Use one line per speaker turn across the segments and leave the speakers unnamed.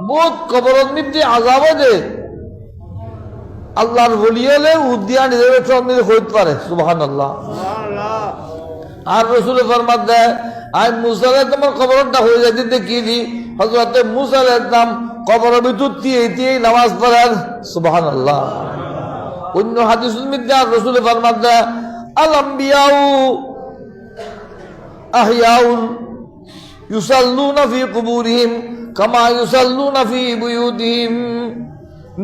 বহুত কবরত মৃত্যু আজাবে দে আল্লাহর বলি হলে উদ্দিয়া নিজের সন্দেহ হইতে পারে সুবাহান আল্লাহ আর রসুলের ফরমাত দেয় আমি মুসালে তোমার কবরটা হয়ে যাইতে দেখি দি? হজরত মুসালে নাম কবরের ভিতর দিয়ে দিয়ে নামাজ পড়ার সুবাহান আল্লাহ অন্য হাদিসুল মিদ্যা রসুলের ফরমাত দেয় আলম্বিয়াউ আহিয়াউন ইউসাল্লুনা ফি কুবুরিহিম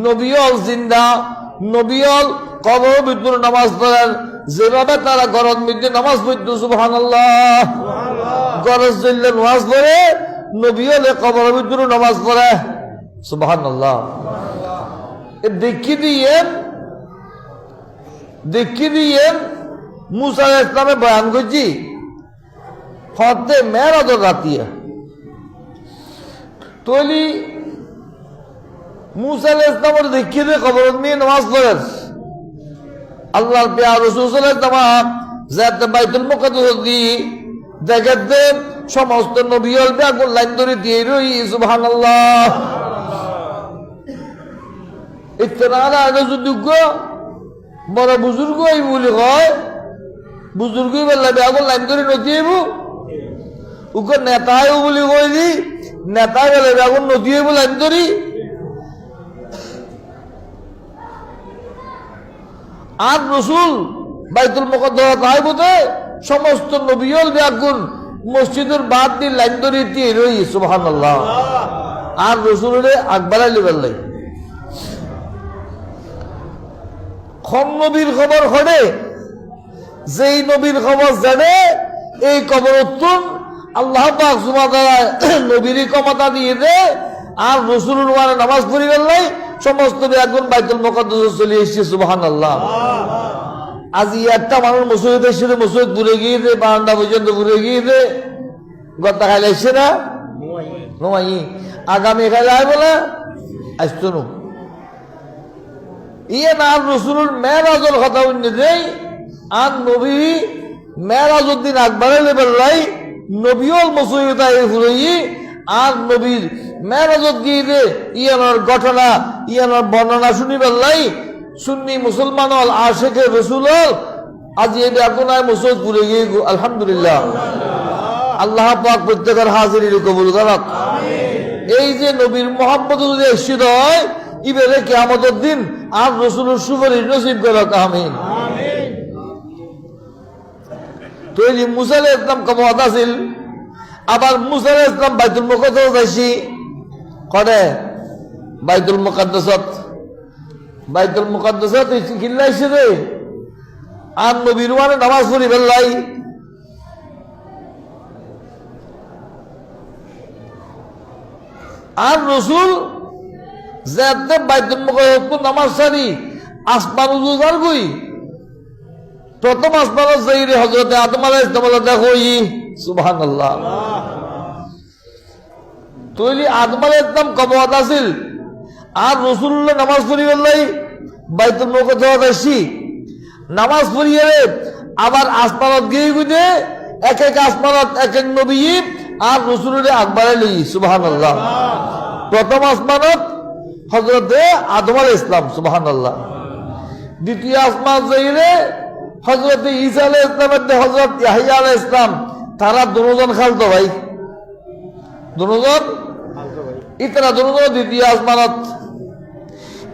নবিয়ল জিন্দা নামাজ যেভাবে তারা গরম মধ্যে নামাজ পড়তো সুবহান গরজ নামাজ পড়ে নবিয়লে কবর ভিতর নামাজ পড়ে। সুবহান দেখি দিয়ে দেখি দিয়ে মুসা ইসলামে বয়ান করছি। ফতে মেরাজ রাতিয়া। তৈলি মুসা ইসলামের দিয়ে খবর নিয়ে নামাজ পড়েন? আল্লাহর পেয়ার রসুল তামাম যাতে বাইতুল মুকাদ্দাস দি দেখাতে সমস্ত নবিয়ল ব্যাগুল লাইন ধরে দিয়ে রই, সুবহানাল্লাহ। ইত্তেনারা আগে যদি বড় বুজুর্গ এই বলি হয় বুজুর্গই বললে ব্যাগুল লাইন ধরে নদীব উকে নেতায় বলি কইলি নেতা গেলে ব্যাগুল নদীব লাইন ধরি। আর রসুল বাইতুল মুকদ্দমা তাই বোধে সমস্ত নবিয়ল ব্যাগুন মসজিদের বাদ দিয়ে লাইন ধরে দিয়ে রই সুবহান আল্লাহ আর রসুলের আকবারাই লিবার লাই খন নবীর খবর হলে, যেই নবীর খবর জানে, এই খবর উত্তম। আল্লাহ পাক সুমাতারা নবীর ক্ষমতা দিয়ে দে আর রসুল নামাজ পড়ি গেলাই সমস্ত একজন বাইতুল মোকাদ্দাস চলে এসেছে সুবাহান আল্লাহ। আজ একটা মানুষ মসজিদ এসেছিল মসজিদ ঘুরে গিয়ে দে বারান্দা পর্যন্ত ঘুরে গিয়ে দে গত্তা খাইলে এসছে না নোমাই আগামী খাইলে আয় বলে আসতো নু ইয়ে না আর রসুল মেয়েরাজল কথা উন্নি দেই আর নবী মেয়েরাজউদ্দিন আকবরের লেবেল লাই নবীল ফুরই আর নবীর মেয়েরাজত গিয়ে ইয়ানোর ঘটনা, ইয়ানোর বর্ণনা শুনিবার লাই সুন্নি মুসলমান হল রসুল হল আজ এই গিয়ে আলহামদুলিল্লাহ। আল্লাহ পাক প্রত্যেকের হাজিরি কবুল করাক। এই যে নবীর মোহাম্মদ যদি ইবেরে কেয়ামতের দিন আর রসুলের সুপারিশ নসিব করক, আমিন। তৈরি মুসাল ইসলাম কমত আছিল? আবার মুসাল ইসলাম বাইতুল মুকদ্দাস যাইছি। কনে? বাইতুল মুকদ্দাসত। বাইতুল মুকদ্দাসত কিল্লাইছে রে। আর নবীর মানে নামাজ পড়ি ফেললাই আর রসুল যে বাইতুল মুকদ্দাস নামাজ সারি আসমান উজুজার গই প্রথম আসমানত যাই রে হজরতে আদম আলাহ ইসলাম দেখো ই সুবহান আল্লাহ তৈরি আদম আলাহ ইসলাম কবত আছিল। আর রসুল্লাহ নামাজ পড়ি বললাই বাইতুল মুকদ্দাস আসি নামাজ পড়িয়ে আবার আসমানত গিয়ে গুনে এক এক আসমানত, এক এক নবী আর রসুলের আকবারে লই সুবহান আল্লাহ প্রথম আসমানত হজরতে আদম আলাহ ইসলাম সুবহান আল্লাহ দ্বিতীয় আসমান যাইলে হজরত ঈসা আলাহ ইসলামের হজরত ইয়াহিয়া আলাহ ইসলাম তারা দুজন খালতো ভাই। দুজন? ইতারা দুজন দ্বিতীয় আসমানত।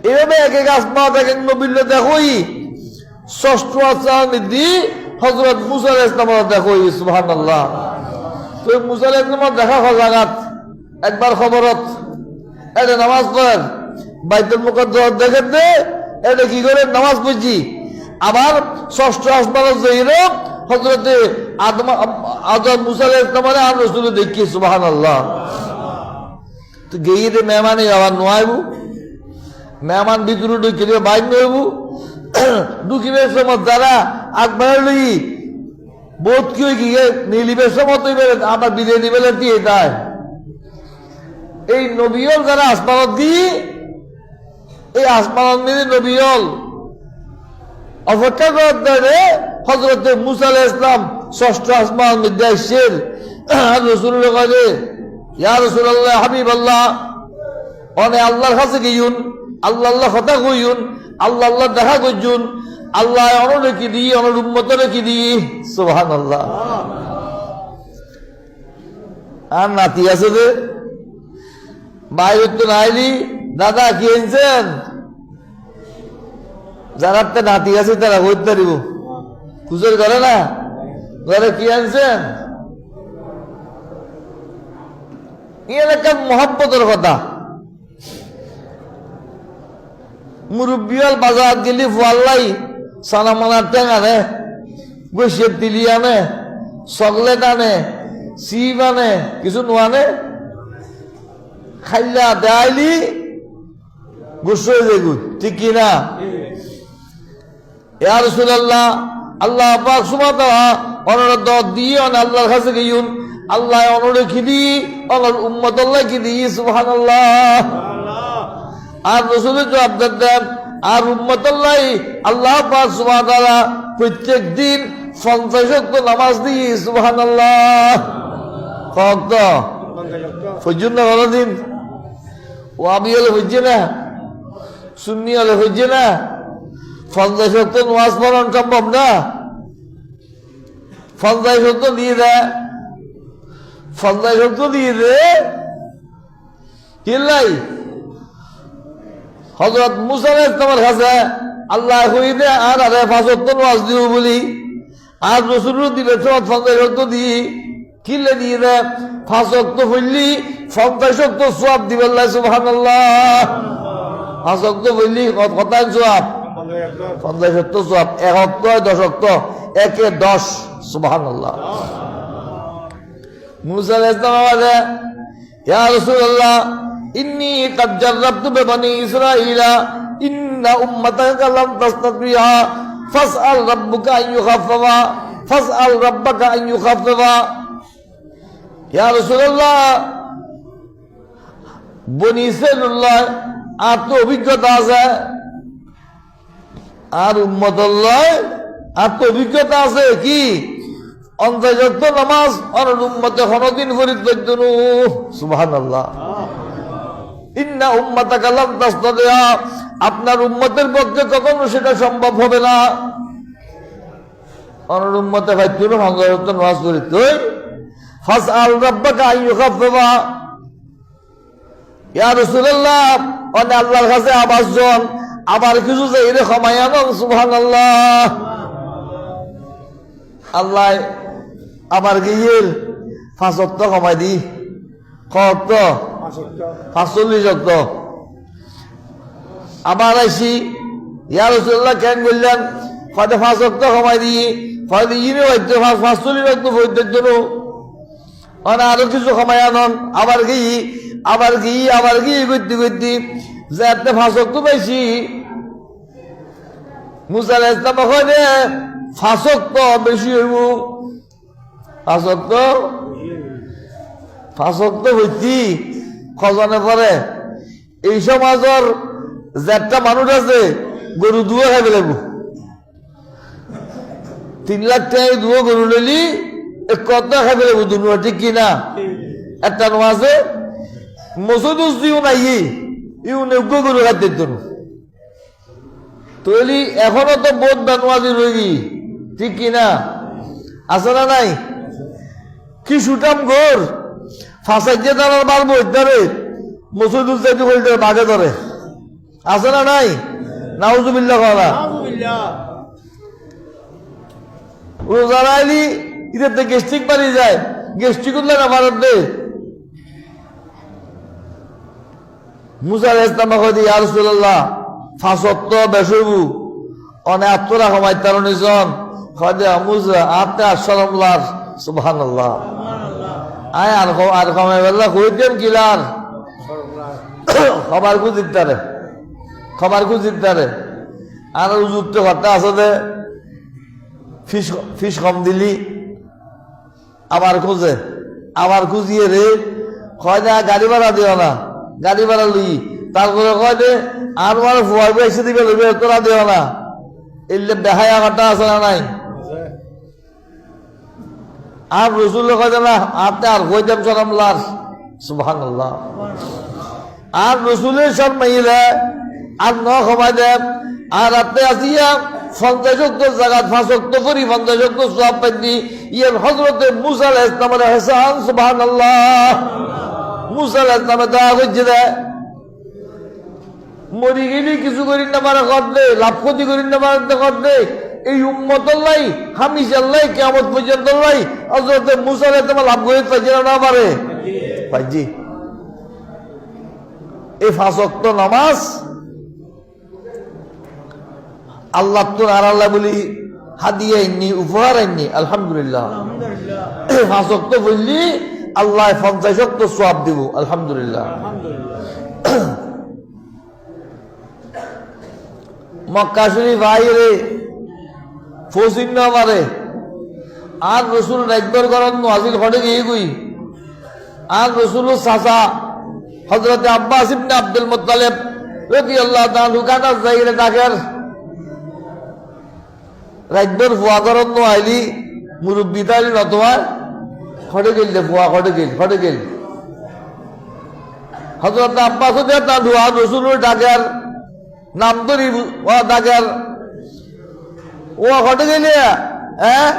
এভাবে এক এক আসমানত এক এক নবীর দেখোই। ষষ্ঠ আসমান দি হজরত মুসা আলাহ ইসলামের দেখোই সুবহান আল্লাহ তো মুসা আলাহ ইসলামের দেখা সজাগাত একবার খবরত এটা নামাজ পড়েন। বাইতুল মুকদ্দাস দেখেন দে এটা কি করে নামাজ পড়ছি। আবার ষষ্ঠ আসমানের জহির হজরতে আদম মুসাল ইসলামারে আর রসুল দেখি সুবাহান আল্লাহ তো দে মেহমানে আবার নোয়াইবু। মেহমান ভিতরে ঢুকিলে বাইর নইবু ঢুকিবের সময় যারা আকবার লই বোধ কি হয়ে গিয়ে নিলিবের সময় তো আমার বিদে নিবেলে দিয়ে দেয় এই নবিয়ল যারা আসমানত দিয়ে এই আসমানত নিয়ে নবিয়ল অপেক্ষা করার দ্বারে হজরত মুসাল ইসলাম ষষ্ঠ আসমান মধ্যে আসছেন রসুল কাজে ইয়া রসুল আল্লাহ আল্লাহ আল্লাহ দেখা আল্লাহ রেখে দিই দিই? আল্লাহ নাতি আছে তো নাইলি দাদা কি যারা নাতি আছে, তারা হইতে পারিব খুচর করে না? ঘরে কি আনছেন? মহব্বতের কথা। মুরব্বিয়াল বাজার গেলি ফুয়াল্লাই সানা মানার ট্যাং আনে গৈসের তিলি আনে, চকলেট আনে চিপ আনে, কিছু নোয়ানে। খাইলা দেয়াইলি গুসো হয়ে যাই ঠিক কি না ইয়া রাসূলুল্লাহ, আল্লাহ পাক সুবহানাহু অনুরোধ দিয়ে আল্লাহর কাছে গিয়ুন। আল্লাহ অনুরোধ খিদি অনর উম্মত আল্লাহ খিদি সুবহানাল্লাহ। আর রসুলের জবাব দেন আর উম্মত আল্লাহ আল্লাহ পাক সুবহানাহু প্রত্যেক দিন পঞ্চাশ ওয়াক্ত নামাজ দিয়ে সুবহানাল্লাহ। কত? পর্যন্ত ভালো দিন? ও আমি হলে হচ্ছে না? সুন্নি হলে হচ্ছে না? পঞ্চাশ শক্ত নামাজ পড়ানো সম্ভব না। পঞ্চাশ শক্ত দিয়ে দেয় পঞ্চাশ শক্ত দিয়ে দে। কিল্লাই হজরত মুসাল ইসলামের কাছে আল্লাহ কই দে আর আরে পাঁচ শক্ত নামাজ দিব বলি। আর রসুলও দিলে তোমার পঞ্চাশ শক্ত দিই কিলে দিয়ে দে? পাঁচ শক্ত হইলি পঞ্চাশ শক্ত সোয়াব দিবেন সুবহানাল্লাহ। পাঁচ সোয়াব? পঞ্চাশ সত্তর এক দশ মুসা বনি অভিজ্ঞতা আছে আর উম্মতল্লাহ আর অভিজ্ঞতা আছে কি? অন্তর্যক্ত নামাজ আর উম্মতে পরিত্যাগ সুবহানাল্লাহ। ইন্না কালাম তাস্তাদিয়া আপনার উম্মতের পক্ষে কখনো সেটা সম্ভব হবে না। অনর উম্মতে ভাই, তুই অন্তর্যক্ত নামাজ করি ফাস আল রাব্বাকা আইয়ুখাফফা ইয়া রাসূলুল্লাহ, অনে আল্লাহর কাছে আবাস জন। আবার কিছু যে এরে সুবহান আল্লাহ আল্লাহ আবার গিয়ের অক্ত কমাই দি। কত? পাঁচচল্লিশ অক্ত আবার আইসি ইয়ার রসুল্লাহ কেন বললেন? ফলে অক্ত কমাই দি? ফলে ইনে বৈদ্য পাঁচচল্লিশ অক্ত বৈদ্যের জন্য মানে আরও কিছু সময় আনন। আবার গিয়ে আবার গিয়ে আবার গিয়ে করতে করতে যে একটা ফাঁসক পাইছি মুসাল ইসলাম ওখানে ফাঁসক তো বেশি হইব। ফাঁসক তো ফাঁসক তো হইতি, খজনে পরে। এই সমাজের যে একটা মানুষ আছে, গরু দুও খাই পেলাব তিন লাখ টাকা দুও গরু লইলি কত খাই পেলাব দুনুয়া ঠিক কিনা। একটা নোয়া আছে মসুদুস দিও নাই ইউ নেগ্য গরু খাদ্যের জন্য তৈলি এখনও তো বোধ বানোয়াজি রইবি ঠিক কিনা আছে না নাই? কি সুটাম ঘর? ফাঁসাই যে তার বার বইতারে মসুদুল চাইতে বলতে বাঘে ধরে। আছে না নাই? নাউজুবিল্লা করা রোজারা আইলি ইদের গেস্টিক পারি যায়। গেস্টিক উঠলে না ভারত দে? মুসার ইসলাম কদি আর সুল্লাহ ফাঁসত্ব বেসবু। অনে আত্মরা সময় তার নিজন কদে মুজা আতে আসলাম সুবহান আল্লাহ আয়, আর আর কমে বেলা কইতেন কিলার? খবর খুঁজিত তারে খবর খুঁজিত তারে আর উজুরতে ঘরটা আছে দে, ফিস ফিস কম দিলি, আবার খুঁজে, আবার খুঁজিয়ে রে। কয় না গাড়ি ভাড়া দিও না। গাড়ি ভাড়া লই। তারপরে কয় দে, আর আমার ফুয়ার এসে দিবে, লইবে, তোরা দিও না। এলে বেহাই আমারটা আছে না নাই? আর রসুল কয় না, আপনি আর হয়ে যাম সরাম লাশ? সুবহানাল্লাহ। আর রসুলের সব মাইরা আর ন সময় দেন, আর রাতে আসিয়া পঞ্চাশক্ত জায়গা ফাঁসক্ত করি পঞ্চাশক্ত সব পাইনি ইয়ার হজরতে মুসাল ইসলামের হেসান সুবাহ আল্লাহ মরি গেলি কিছু করি না পারে ঘটলে লাভ ক্ষতি করি না পারে ঘটলে এই কেমন পর্যন্ত তোমার লাভ করে পাইছে না পাইছি এই নামাজ, আল্লাহ তো আর আল্লাহ বলি হাদিয়ে উপহার আইনি, আলহামদুলিল্লাহ। ফাঁসক্ত বললি আল্লাহ পঞ্চাশক্ত সব দিব, আলহামদুলিল্লাহ। মক্কা শরীফ ভাইরে ফসিন্ন মারে আর রসুল রাইকবর করেন নাজিল ঘটে গিয়ে গুই। আর রসুল চাচা হজরত আব্বাস ইবনে আব্দুল মুত্তালিব রাদিয়াল্লাহু তাআলা কাটা যাইরে তাকের রাইকবর ফুয়া নো আইলি, মুরব্বি তাইলি নতমা খড়ে গেল দে ফুয়া খড়ে গেল খড়ে গেল হজরত আব্বাস তা ধোয়া রসুল ডাকের নাম ধরি ও ডাকের। ও ঘটে গেলে হ্যাঁ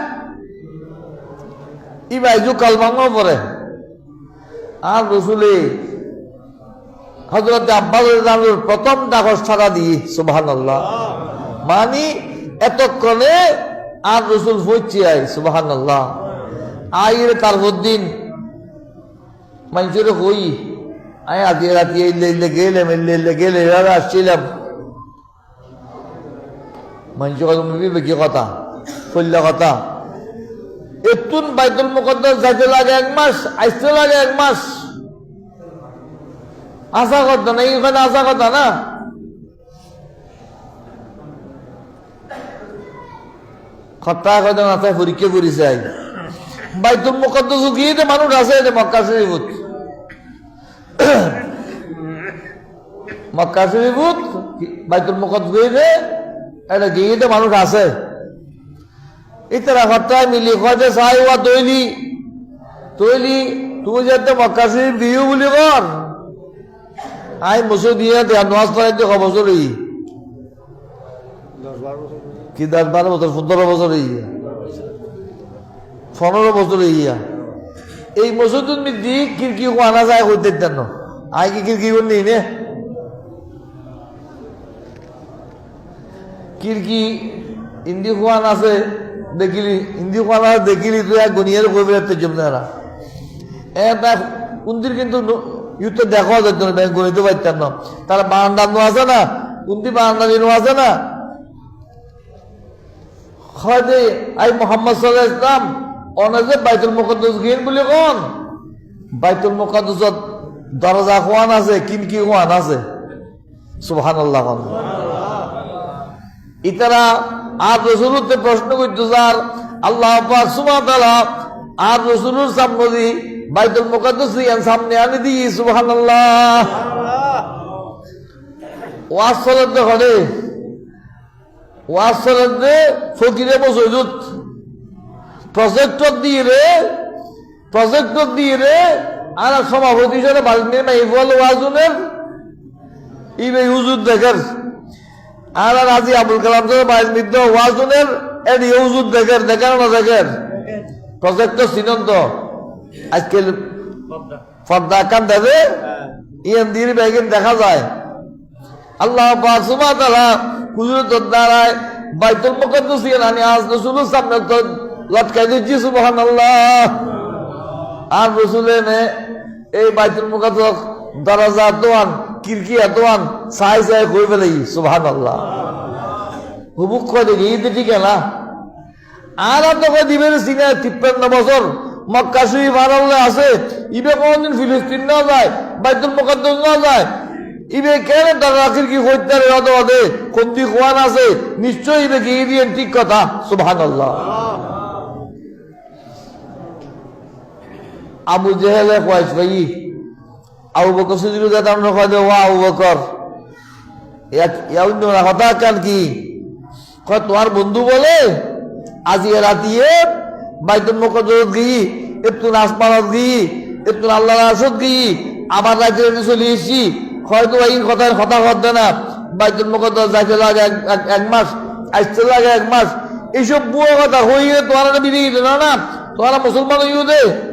ই বাইজু কালমাঙ্গ পরে। আর রসুলে হজরত আব্বাস প্রথম ডাকস ছাড়া দিয়ে সুবাহান আল্লাহ। মানি এতক্ষণে আর রসুল ফইছি আই সুবাহান আল্লাহ আইর তার দিন মানুষের হই। আই আজকে রাতি এলে এলে গেলাম এলে এলে গেলে এভাবে আসছিলাম। মানুষ কথা মিলবে কি কথা? ফল্লা কথা। এতুন বাইতুল মুকদ্দাস যাইতে লাগে এক মাস, আসতে লাগে এক মাস। আশা কথা না, এইখানে আশা কথা না। খত্তা কথা তাই পরীক্ষা করেছে আই বাইতুল মুকদ্দাস গিয়ে মানুষ আছে এটা মক্কা শরীফত। মক্কা শরীফত, বাইতুল মুকদ্দাস গিয়ে এটা গিয়ে মানুষ আছে। ইতারা হত্যায় মিলি খোঁজে চাই ওয়া তৈলি। তৈলি, তুই যাতে মক্কা শরীফ দিও বুলি কর। আই মুসু দিয়ে নোয়াজ পড়াইতে ক বছর কি দশ বারো বছর পনেরো বছর এই পনেরো বছর ইয়া এই মসুদুল মিদ্দি কিরকি আনা যায় হইতে দেন। আই কি কিরকি করনি নে? কিরকি ইন্দি খোয়ান আছে দেখিলি, ইন্দি খোয়ান আছে দেখিলি তুই এক গনিয়ার কই বেড়াতে জমনে না। এটা কুন্দির কিন্তু ইউতে দেখা যেত না ব্যাংক গণিতে পারতাম না। তারা বারান্দানো আছে না? কুন্দি বারান্দা দিনও আছে না? হয়তো আই মোহাম্মদ সাল্লাহ ইসলাম অনেকে বাইতুল মুকদ্দস গিন বলে কোন? বাইতুল মুকদ্দসত দরজা খোয়ান আছে কিনকি খোয়ান আছে সুবহানাল্লাহ ইতারা আর রসুলতে প্রশ্ন করতে স্যার আল্লাহ পাক সুবহানাল্লাহ আর রসুলুর সামনে দি বাইতুল মুকদ্দাস ইয়ান সামনে আনি দি, সুবহানাল্লাহ। ওয়াজ চলতে ঘরে ওয়াজ ফকিরে বসৈদুত প্রজেক্টর দিয়ে রে প্রজেক্টর দিয়ে রে, আর সভাপতি হিসেবে বাল্মির মাইফল ওয়াজুনের? ইবে হুজুর দেখেন, আর আর আজি আবুল কালাম সাহেব বাল্মিদ্দ ওয়াজুনের এডি হুজুর দেখেন দেখেন না দেখেন? প্রজেক্টর সিনন্ত আজকে ফর্দা কান দেবে ইয়ান দিয়ে বেগিন দেখা যায়। আল্লাহ ওয়া তাআলা হুজুরের দ্বারায় বাইতুল মুকদ্দাস ইয়ান আজ রাসূলের সামনে তো লটকাই দিচ্ছি সুবহানাল্লাহ। আর রসুলে নে এই বাইতুল মুকদ্দাস দরজা দোয়ান কিরকি দোয়ান সাই সাই কই ফেলাই সুবহানাল্লাহ। হুবুক কয় দেখি, ঈদ ঠিক না আর তোকে দিবেন সিনে, তিপ্পান্ন বছর মক্কা শরীফ আরাউলে আছে। ইবে কোনদিন ফিলিস্তিন না যায়, বাইতুল মুকদ্দাস না যায়। ইবে কেন দরজাকির কি হইতারে অদ অদে কোনদি কোয়ান আছে? নিশ্চয় ইবে কি দিয়ে ঠিক কথা, সুবহানাল্লাহ। আবু জেহেলে কয়েস ভাই, আবু বকর সিদ্দিক দাম কয় দে ওয়া আবু বকর। কথা কান কি? তোমার বন্ধু বলে, আজি রাতিয়ে বাইতুল মুকদ্দাস গিয়ে একটু আসমানত গিয়ে একটু আল্লাহ আসত গিয়ে আবার রাজ্যে চলে এসেছি। হয়তো এই কথা কথা হতে না। বাইতুল মুকদ্দাস যাইতে লাগে এক- মাস, আসতে লাগে এক মাস। এইসব বুয়ো কথা হইয়ে তোমার দিল না না? তোমার মুসলমান হইও দে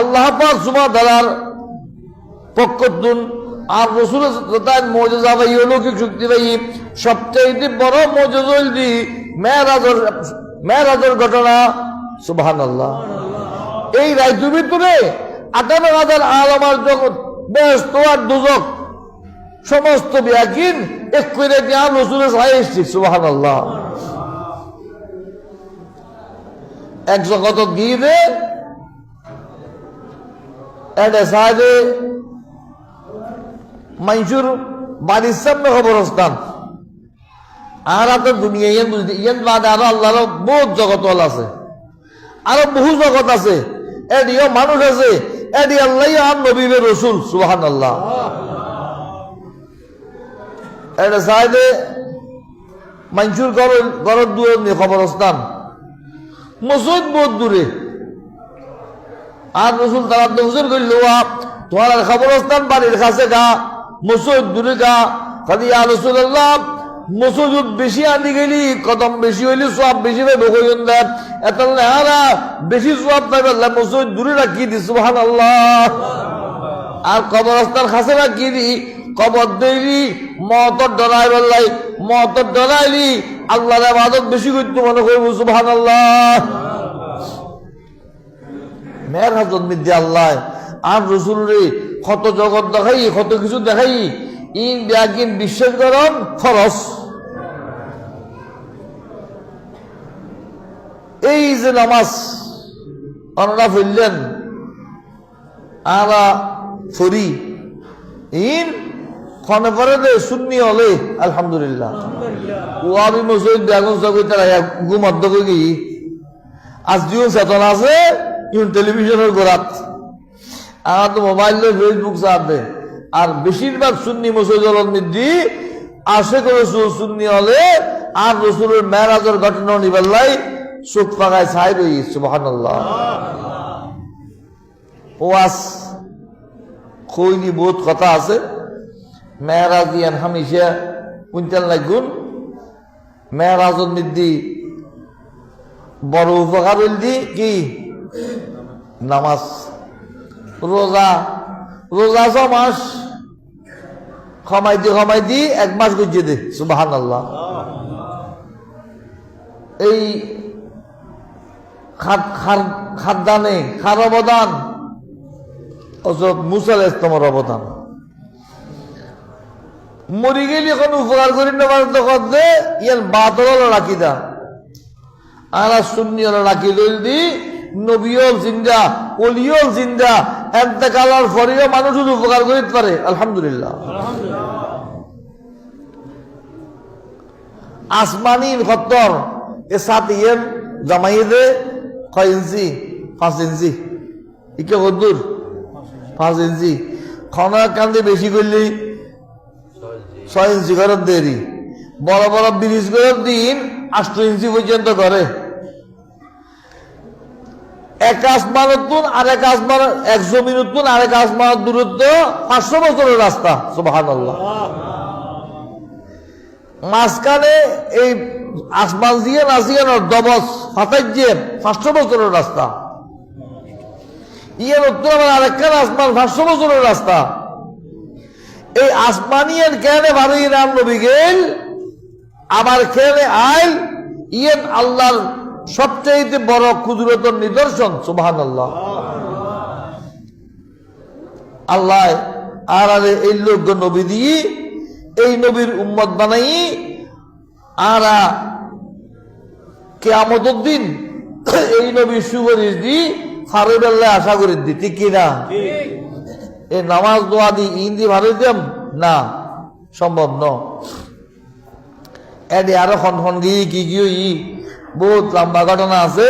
আল্লাহ সুমা দালার পক্ষতুন আর রসুল তার মজা পাই অলৌকিক শক্তি পাই সবচাইতে বড় মজল দি মেয়েরাজর মেয়েরাজর ঘটনা। সুবহান আল্লাহ এই রাজ্যের ভিতরে আটান্ন হাজার আলমার জগৎ বেশ তোমার দুজক সমস্ত ব্যাকিন এক করে দিয়া রসুলের সাহায্য এসছি। সুবহান আল্লাহ এক জগত গিয়ে এটা সাহায্যে মানুষের বাড়ির সামনে খবরস্থান আর আপনার দুনিয়া, ইয়ান বুঝতে আরও বহুত জগত আছে। আরও বহু জগৎ আছে। এডিও মানুষ আছে। এডি আল্লাহ আর নবীবে রসুল সুহান আল্লাহ এটা ঘর ঘরের দূরে নিয়ে খবরস্থান মসজিদ বহুত দূরে। আর রসুল তারা হুজুর করল তোমার খবরস্থান বাড়ির কাছে গা মসুদ দূরে গা কাদি আর রসুল্লাহ মসুদ বেশি আনি গেলি, কদম বেশি হইলি সব বেশি পাইব কইন দেন এত নেহারা বেশি সব পাইবে আল্লাহ মসুদ দূরে রাখি দি আল্লাহ আর কবরস্থান কাছে রাখি দি, কবর দেইলি মতর ডরাই বললাই মতর ডরাইলি, আল্লাহর আবাদত বেশি করতে মনে করব সুবহান আল্লাহ মেয়ের হাজত মিদ্যে আল্লাহ, আর রসুল রে কত জগৎ দেখাই, কত কিছু দেখাই, ইন ব্যাগিন বিশ্বাস করন খরচ। এই যে নামাজ অনরা ফেললেন আরা ফরি, ইন খনে পরে শূন্য হলে, আলহামদুলিল্লাহ। ও আমি মসজিদ বেগুন ঘুমাদ্দ কই আজ দিও চেতনা আছে ইউন টেলিভিশনের গোড়াত। আমার তো মোবাইল ফেসবুক চাপে আর বেশিরভাগ সুন্নি মুসলমান মিদ্দি আশে করে সুন্নি হলে আর রসুলের মেরাজের ঘটনা নিবেল্লাই চোখ পাকায় ছাই রই সুবাহান ও আস খৈনি বহুত কথা আছে। মেহরাজ ইয়ান হামিশা কুইন্টাল লাগুন মেহরাজত মিদ্দি বড় উপকার হইল কি? নামাজ, রোজা রোজা ছ মাস ক্ষমাই দি দি এক মাস গুজিয়ে দে সুবাহান আল্লাহ এই খাদ্দানে, খার অবদান। অসব মুসাল ইসলামের অবদান। মরি গেলে এখন উপকার করি নেবার তখন দে ইয়ার বাতল রাখি দা আর শূন্য রাখি দইল দি নবীল জিন্দা অলিয়ল জিন্দা এতেকালার ফরিও মানুষের উপকার করিতে পারে। আলহামদুলিল্লাহ। আসমানির খত্তর, এ সাত ইয়ের জামাই দে ছয় ইঞ্চি? পাঁচ ইঞ্চি। ইকে কদ্দুর পাঁচ ইঞ্চি। খনা কান্দে বেশি করলি? ছয় ইঞ্চি। ঘরের দেরি। বড় বড় ব্রিজ করে দিন আষ্ট ইঞ্চি পর্যন্ত করে এক আসমানের তুন আর এক আসমান এক জমিনের তুন আর এক আসমানের দূরত্ব পাঁচশো বছরের রাস্তা সুবাহান মাঝখানে এই আসমান দিয়ে নাসিয়ানোর দবস ফাতাই দিয়ে পাঁচশো বছরের রাস্তা। ইয়ের উত্তর আবার আরেকখান আসমান, পাঁচশো বছরের রাস্তা। এই আসমানিয়ার কেনে ভাবি রাম নবী গেল আবার কেনে আইল, ইয়েন আল্লাহর সবচাইতে বড় কুদরতর নিদর্শন সুবাহান আল্লাহ আল্লাহ আর আরে এই লোক নবী দিয়ে এই নবীর উম্মত বানাই আরা কেয়ামত দিন এই নবীর সুপারিশ দি ফারুবেল্লাহ আশা করি দি ঠিক কিনা এই নামাজ দোয়া দি ইন্দি ভালো দিতাম না সম্ভব ন এডি আরও খন খন গিয়ে কি কি ই বহুত লম্বা ঘটনা আছে।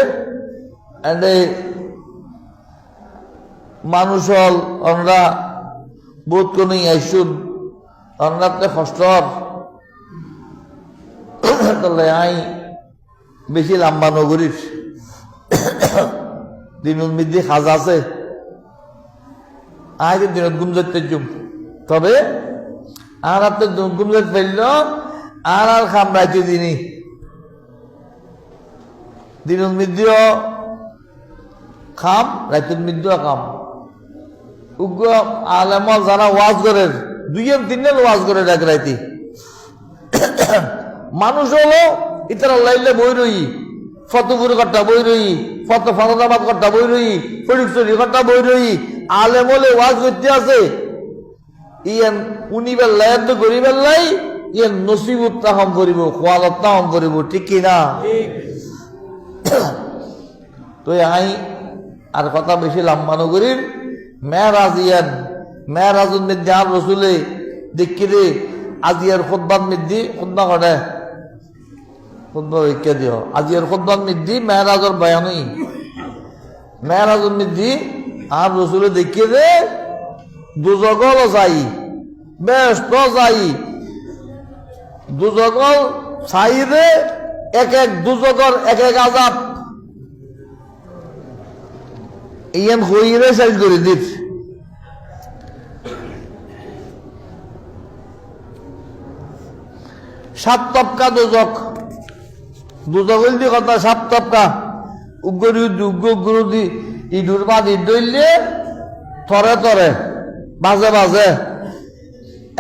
মানুষ হল, আমরা বহুত কোনো আইসুন আমরা কষ্ট তাহলে আই বেশি লম্বা নগরীর দিনুল মিদ্দি খাজা আছে। আগে দিনত গুম যেতে জুম তবে আর আপনার গুম যেতে ফেলল আর আর খামড়াইতে দিনি। দিনুল মিদ্দিও খাম, রাইতুল মিদ্দিও খাম। উগ্র আলেমল যারা ওয়াজ করে, দুইজন তিনজন ওয়াজ করে ডাক রাইতি। মানুষ হলো ইতারা লাইলে বই রই ফতপুর কট্টা বই রই, ফত ফতাবাদ কট্টা বই রই ফরিকচুরি কট্টা বই রই আলেম হলে ওয়াজ করতে আছে। ইয়ান উনি বেল্লাই তো গরিব বেল্লাই ইয়ান নসিব উত্তাহম করিব, খোয়াল উত্তাহম করিব, ঠিক কিনা? তো আই আর কথা বেশি লম্বা নগরীর মেয়ারাজ ইয়ান মেয়ারাজুল মিদ্দি আর রসুলে দেখি রে আজিয়ার খুদ্বাদ মিদ্দি খুদ্া করে খুদ্া ঐক্য দিও। আজিয়ার খুদ্বাদ মিদ্দি মেয়ারাজর বয়ানই মেয়ারাজুল মিদ্দি আর রসুলে দেখি রে দুজগল যাই ব্যস্ত যাই দুজগল চাইরে এক এক দুজগর, এক এক আজাব। ইয়ান হইরে শেষ করে দিত। সাত তপকা দুজক। দুজক হইল কথা, সাত তপকা। উগ্রি উগ্র উগ্র দি ইডুর বাদ ইড দইলে তরে তরে বাজে বাজে।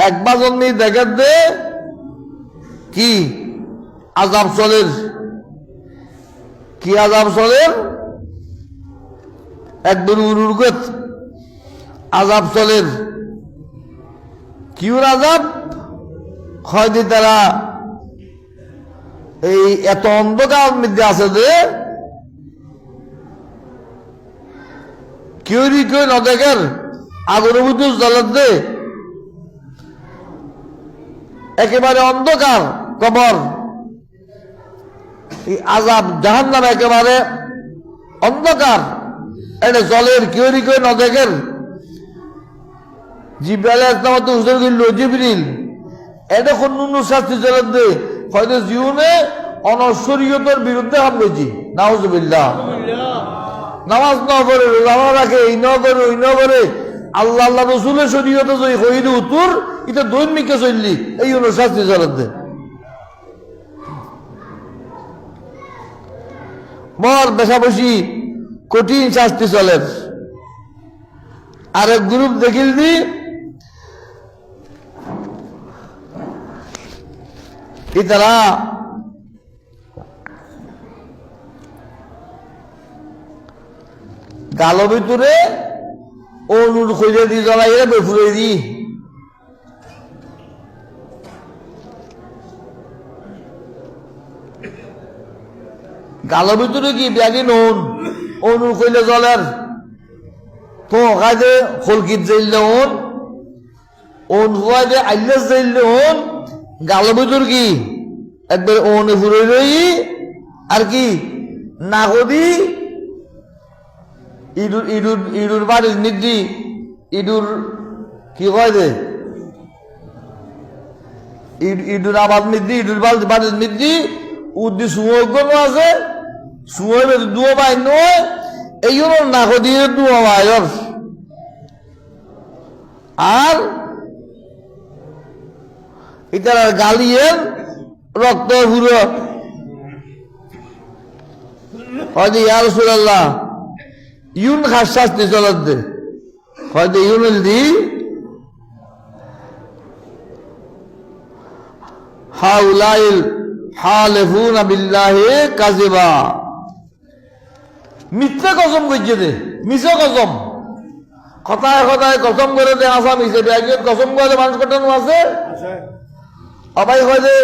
এক বাজন দেখে দে, কি আজাব চলের কি আজাব চলের একবার উরুরগত আজাব চলের কিউর আজাব? হয়তো তারা এই এত অন্ধকার মধ্যে আছে যে কিউরি কেউ নদেকের জ্বালাত দে একেবারে অন্ধকার কবর। এই আজাব জাহান নাম একেবারে অন্ধকার। এটা জলের কিউরি কেউ জিব্রাইল তো হুজুর গিল জিবরিল। এটা কোন শাস্তি চলে দে। হয়তো জীবনে অনশ্বরীয়তার বিরুদ্ধে হাম গেছি নাউজুবিল্লাহ। নামাজ ন করে রোজা না রাখে, এই ন করে, ওই ন করে। আল্লাহ আল্লাহ রসুলের শরীয়তে যদি হইল উত্তর এটা দৈনিকে চললি এই হলো শাস্তি চলে মর বেশাবসি কঠিন শাস্তি চলে। আরেক গ্রুপ দেখিল দি ইতারা গালো ভিতরে অনুর খুঁজে দি জ্বলাই বেফুরে দি। গালো ভিতরে কি ব্যাগি নুন? অনুর কইলে জলের তো কাজে খলকিত যাইলে ওন ওন যে আইলেস যাইলে ওন গালো ভিতর কি? একবার ওনে ফুরে রই আর কি? নাগদি ইডুর ইডুর ইডুর বাড়ির নিদি ইডুর কি কয় দে? ইড- ইডুর আবাদ মিদ্দি ইডুর বাড়ির মিদ্দি উদ্দি সুময় কোনো আছে। সুময় দুয়ো পাই নয় এই জন্য নাগদি দুয়ো পাইর আর ইতার গালিয়ের রক্ত হুড়ো হয়তো ইয়া রসুল্লাহ ইউন খাস শাস্তি চলত হয়তো ইউনুল দি হাউলাইল হালেফুন বিল্লাহি কাজিবা মিথ্যা কসম করছে দে মিছে কসম কথায় কথায় কসম করে দে আসা মিছে ব্যাগিয়ত কসম করে মানুষ কটানো আছে? অবাই কয় যে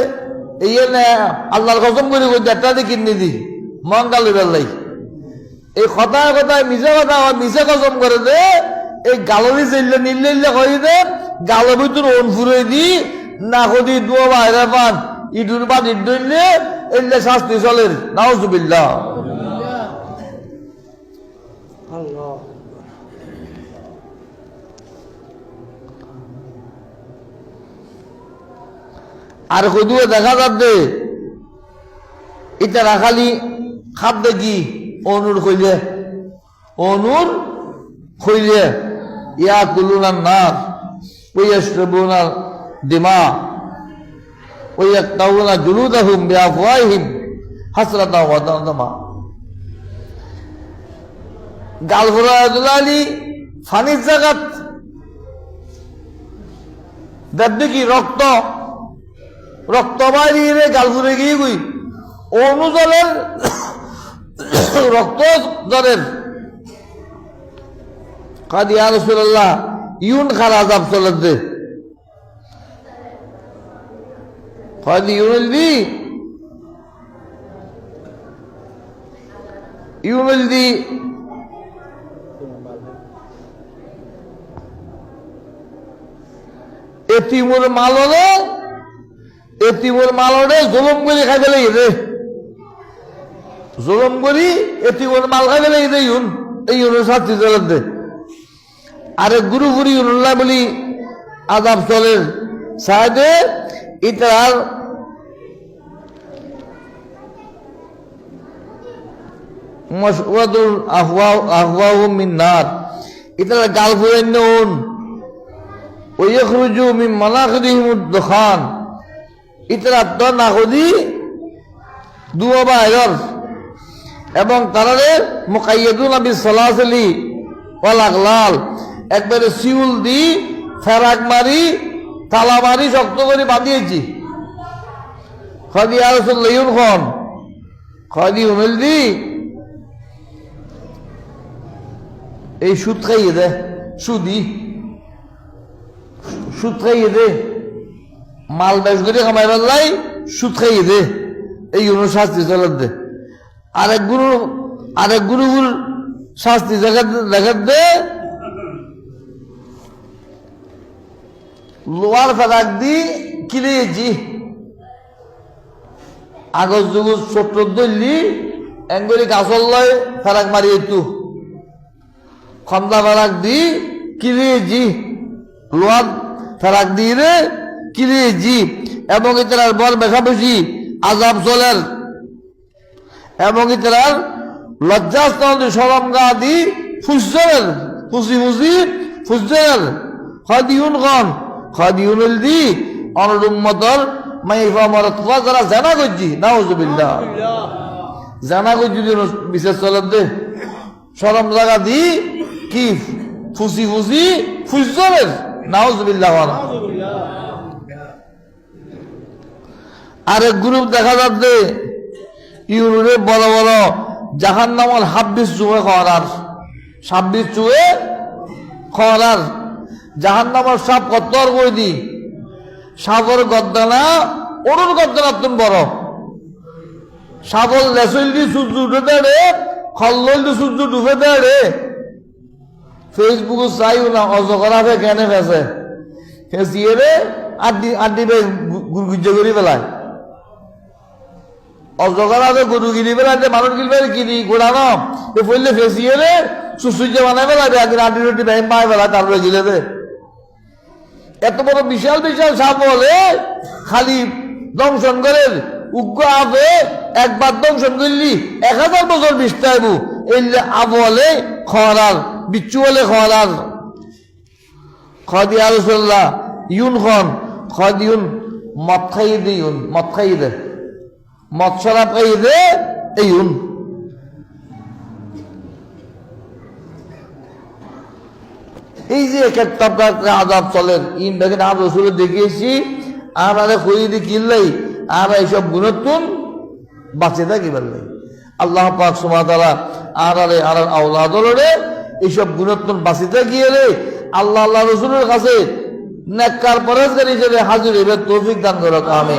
এই আল্লাহর কসম করে কই একটা দি কিনে দি মন কালি বেলাই এই কথায় কথায় মিছে কথা হয় মিছে কসম করে দে এই গালরি জেললে নিল্লে কই দে গালো ভিতর ওন ফুরে দি না কদি দুয়া বাইরে পান ইডুর পান ইডুইলে এলে শাস্তি চলের নাউজুবিল্লাহ
আল্লাহ
আর কদুয়ে দেখা যাচ্ছে এটা রাখালি খাদ্য কি অনুর কইলে অনুর কইলে, ইয়া কুলুনার নার, ওয়াশরাবুনা দিমা, ওয়াক্তাউনা জুলুদাহুম বিআফওয়াহিম, হাসরাতা ওয়া দামা গালফুরা দুলালি ফানির জাগাত, দেখবে কি রক্ত রক্ত বাইরে গালফুরে গিয়ে গুই। অনুজলের রক্ত জলের কাদিয়া রসুল্লাহ ইউন খারা আজাব চলের দে। কাদি ইউনুল দি। ইউনুল দি। এতিমুর মালরে এতিমর মালরে জলম করে খাই পেলে রে জলম করি এতিমর মাল খাই পেলে রে ইউন। এই ইউনের ছাত্রী চলেন দে আরে গুরু গুরু ইউনুল্লাহ বলি আদাব চলের সাহেবে ইতার মশওয়াদুল আহওয়া, আহওয়াহ মিন্নার। ইতার গাল ফুরেন ওই খরুজু মিন মানাখরিহিমুদ দখান ইতরা তো না হদি দুয়া বাইর এবং তারারে মুকাইয়াদুন আবি সলাসলি আগলাল। একবারে সিউল দি, ফেরাক মারি, তালা মারি, শক্ত করে বাঁধিয়েছি। খদি আর লইউন খন, খদি উমেল দি। এই সুদ খাইয়ে দে, সুদি। সুদ খাইয়ে দে। মাল বেশ করে কামাই পারলাই সুদ খাইয়ে দে। এই গুলো শাস্তি চলার দে। আরেক গুরু, আরেক গুরুগুর শাস্তি দেখা দেখা দে। লোয়ার ফেরাক দি কিলিয়েছি আগজ যুগ ছোট্ট দলি, এঙ্গলি গাছল লয়, ফেরাক মারি একটু খন্দা ফেরাক দি কিলিয়েছি লোয়ার ফেরাক দিয়ে রে কিলিয়েছি এবং ইতার বল বেশাবেশি আজাব চলের এবং ইতার লজ্জাস্থান সরম গা দি ফুসজের ফুসি ফুসি ফুসজের খদিউন খন, খদিউন দি অনুরুম্মতর মাইফা মরত যারা জানা করছি নাউজুবিল্লাহ। জানা করছি বিশেষ চলের দে। সরম জায়গা দি কি? ফুসি ফুসি ফুসজের নাউজুবিল্লাহ। আরেক গ্রুপ দেখা যাচ্ছে। ইউরোপে বড় বড় জাহান নামল হাব্বিস চুয়ে খরার ছাব্বিশ চুয়ে খরার জাহান নামল সাপ কত্তর করে দি? সাগর গদ্দানা ওরুর গদ্দানা তুমি বড়। সাবল লেসইল দি সূর্য উঠে দেড়ে খল্লইল দি সূর্য ডুবে দেড়ে। ফেসবুক চাইও না অজগরা ফে কেনে ফেসে। ফেসিয়ে রে, আড্ডি আড্ডি বে গুরগুজ্জে করি পেলায় অজগরাতে গরু গিরি বেড়াতে মানুষ গিলবে কিনি গোড়ানো এ পড়লে ফেসিয়ে রে সুসুজে বানাই বেড়াবে আগে আড্ডি রুটি ব্যায়াম পায় বেলা তারপরে গিলে দে। এত বড় বিশাল বিশাল সাপ বলে খালি দংশন করে, উগ্র আবে একবার দংশন করলি, এক হাজার বছর বিস্তাইবু এলে আবলে খরার বিচ্ছু বলে খরার খদি আলসল্লাহ ইউন খন খদ ইউন, মদ খাইয়ে দে, ইউন, মদ খাইয়ে মদ শরাব এই ইউন এই যে এক একটা আজাব চলেন ইন দেখেন আর রসুলে দেখিয়েছি আর আরে খরিদি কিনলেই আর এইসব গুণত্বন বাঁচে থাকি পারলে আল্লাহ পাক সুমা তারা আর আরে আর আউলাদরে এইসব গুণত্বন বাঁচিতে গিয়ে আল্লাহ আল্লাহ রসুলের কাছে নেককার পরেজগার হিসেবে হাজির এবার তৌফিক দান করো আমি